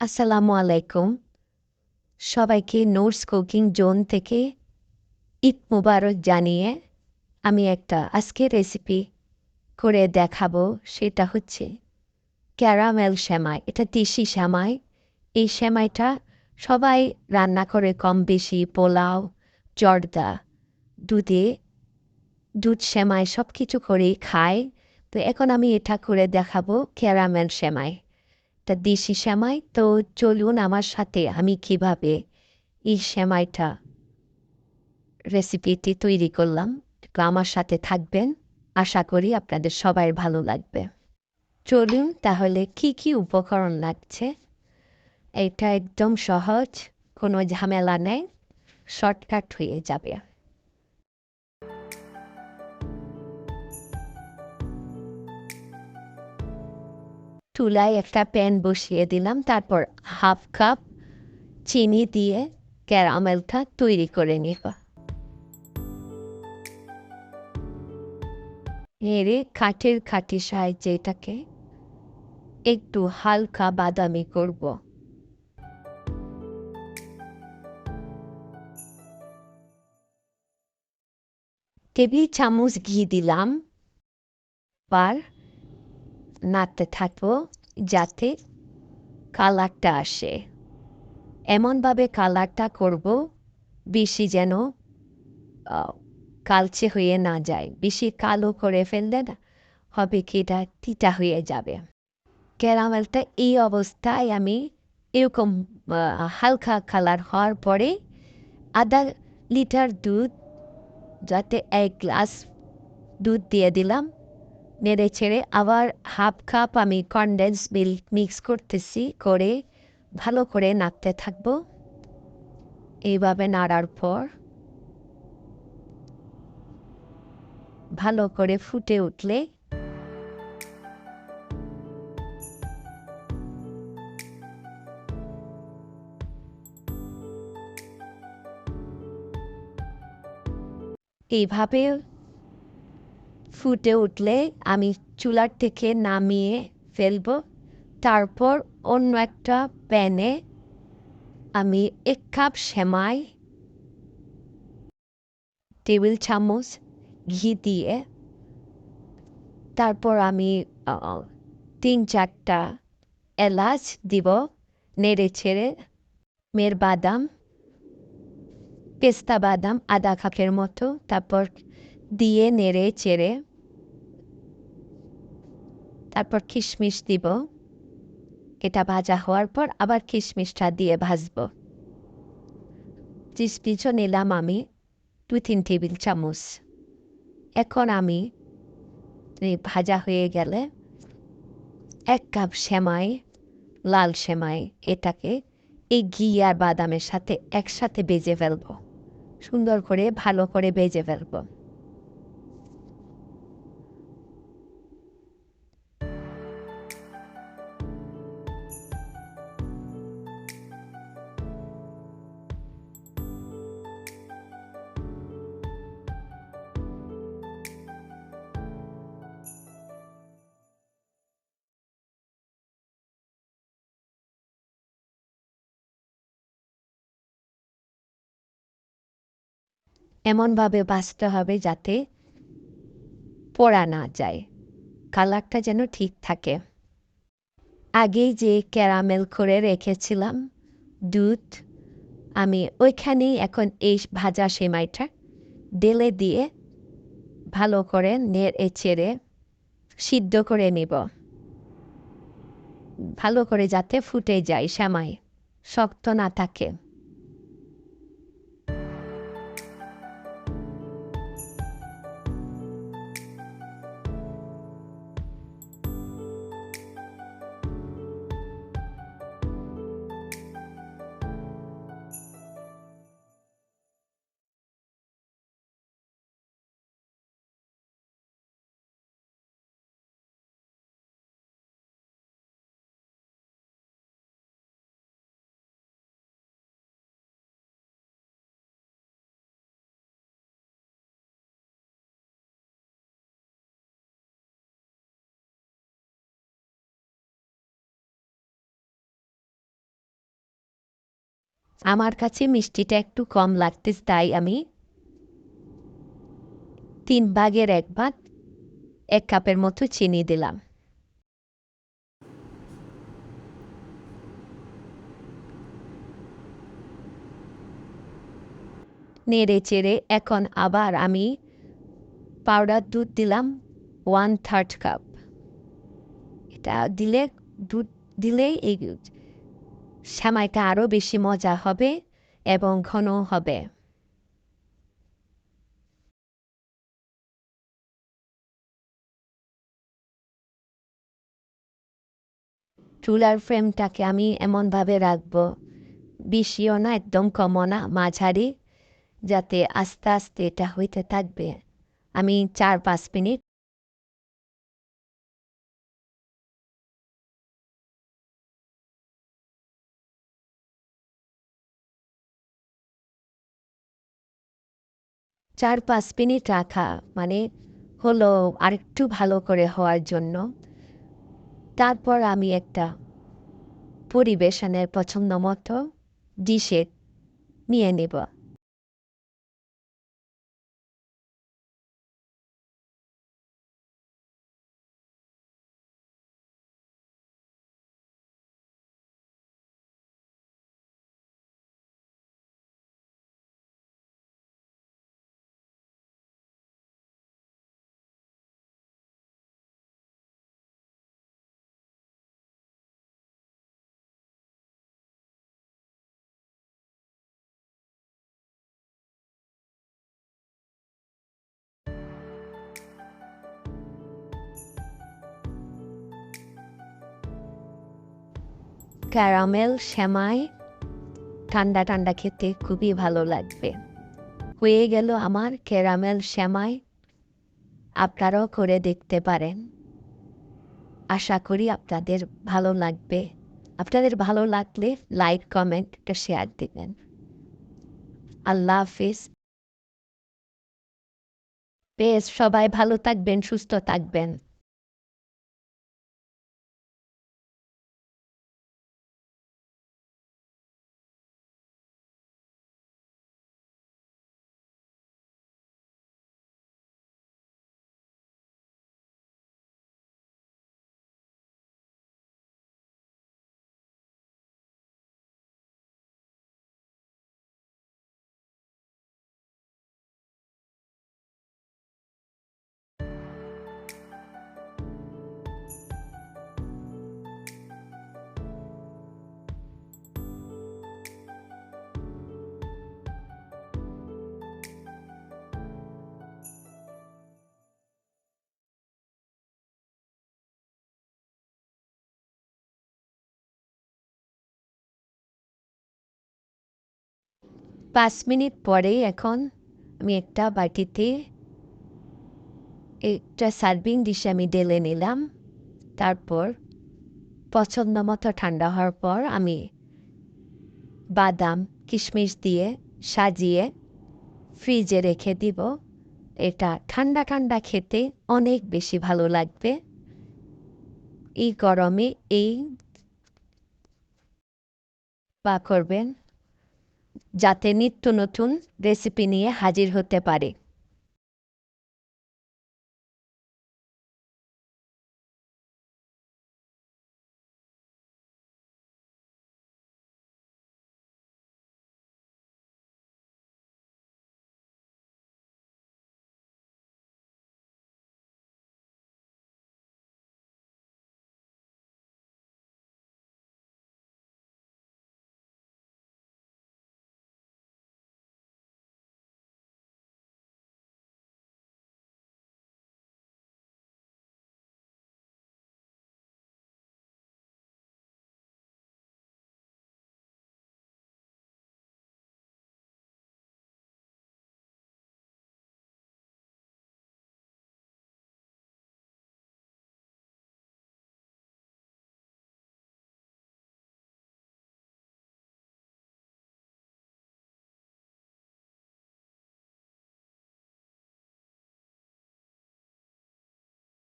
আসসালামু আলাইকুম। সবাইকে নোটস কুকিং জোন থেকে ঈদ মুবারক জানিয়ে আমি একটা আজকে রেসিপি করে দেখাবো, সেটা হচ্ছে ক্যারামেল শ্যামাই এটা দেশি শ্যামাই এই শ্যামাইটা সবাই রান্না করে কম বেশি, পোলাও, জর্দা, দুধে, দুধ শ্যামাই সব কিছু করেই খায়। তো এখন আমি এটা করে দেখাবো ক্যারামেল শ্যামাই তা দেশি শ্যামাই, তো চলুন আমার সাথে আমি কীভাবে এই শ্যামাইটা রেসিপিটি তৈরি করলাম। আমার সাথে থাকবেন। আশা করি আপনাদের সবাই ভালো লাগবে। চলুন তাহলে কি কি উপকরণ লাগছে? এটা একদম সহজ, কোনো ঝামেলা নেই, শর্টকাট হয়ে যাবে। চুলায় একটা প্যান বসিয়ে দিলাম, তারপর হাফ কাপ চিনি দিয়ে ক্যারামেলটা তৈরি করে নিব। এরে কাঠের খাটি সাহায্যে এটাকে একটু হালকা বাদামি করব। টেবিল চামচ ঘি দিলাম। পার নাড়তে থাকব যাতে কালারটা আসে। এমনভাবে কালারটা করব, বেশি যেন কালচে হয়ে না যায়। বেশি কালো করে ফেললে না হবে কি এটা তিতা হয়ে যাবে। ক্যারামেলটা এই অবস্থায় আমি এরকম হালকা কালার হওয়ার পরে আধা লিটার দুধ, যাতে এক গ্লাস দুধ দিয়ে দিলাম। নেড়ে ছেড়ে আবার হাফ কাপ আমি কনডেন্স মিল্ক মিক্স করতেছি করে ভালো করে নাড়তে থাকব। এইভাবে নাড়ার পর ভালো করে ফুটে উঠলে এইভাবে ফুটে উঠলে আমি চুলার থেকে নামিয়ে ফেলব। তারপর অন্য একটা প্যানে আমি এক কাপ সেমাই, টেবিল চামচ ঘি দিয়ে, তারপর আমি তিন চারটা এলাচ দিব নেড়ে ছেড়ে মের বাদাম, পেস্তা বাদাম আদা কাপের মতো, তারপর দিয়ে নেড়ে চেড়ে তারপর কিশমিশ দিব। এটা ভাজা হওয়ার পর আবার কিশমিশটা দিয়ে ভাজবো। কিশমিশও নিলাম আমি দুই তিন টেবিল চামচ। এখন আমি ভাজা হয়ে গেলে এক কাপ সেমাই, লাল সেমাই এটাকে এই ঘি আর বাদামের সাথে একসাথে বেজে ফেলব। সুন্দর করে, ভালো করে বেজে ফেলব। এমনভাবে বাঁচতে হবে যাতে পড়া না যায়। কালারটা যেন ঠিক থাকে। আগেই যে ক্যারামেল করে রেখেছিলাম, দুধ, আমি ওইখানেই এখন এই ভাজা সেমাইটা ডেলে দিয়ে ভালো করে নেড়ে চেড়ে সিদ্ধ করে নিব। ভালো করে যাতে ফুটে যায়, সেমাই শক্ত না থাকে। আমার কাছে মিষ্টিটা একটু কম লাগতে তাই আমি তিন ভাগের এক ভাগ এক কাপের মতো চিনি দিলাম। নেড়ে চেড়ে এখন আবার আমি পাউডার দুধ দিলাম ওয়ান থার্ড কাপ এটা দিলে দুধ দিলেই এই সেমাইটা আরও বেশি মজা হবে এবং ঘন হবে। চুলার ফ্রেমটাকে আমি এমনভাবে রাখব বেশিও না, একদম কমও না, মাঝারি, যাতে আস্তে আস্তে এটা হইতে থাকবে। আমি চার পাঁচ মিনিট চার পাঁচ মিনিট রাখা মানে হলো আরেকটু ভালো করে হওয়ার জন্য। তারপর আমি একটা পরিবেশনের পছন্দ মতো ডিশে নিয়ে নেব। ক্যারামেল শ্যামাই ঠান্ডা ঠান্ডা খেতে খুবই ভালো লাগবে। হয়ে গেল আমার ক্যারামেল শ্যামাই আপনারাও করে দেখতে পারেন। আশা করি আপনাদের ভালো লাগবে। আপনাদের ভালো লাগলে লাইক, কমেন্ট, একটা শেয়ার দেবেন। আল্লাহ হাফিজ। বেশ, সবাই ভালো থাকবেন, সুস্থ থাকবেন। পাঁচ মিনিট পরেই এখন আমি একটা বাটিতে একটা সার্ভিং ডিশে আমি ডেলে নিলাম। তারপর পছন্দ মতো ঠান্ডা হওয়ার পর আমি বাদাম, কিশমিশ দিয়ে সাজিয়ে ফ্রিজে রেখে দিব। এটা ঠান্ডা ঠান্ডা খেতে অনেক বেশি ভালো লাগবে। এই গরমে এই বা করবেন। যাতে নিত্য নতুন রেসিপি নিয়ে হাজির হতে পারে।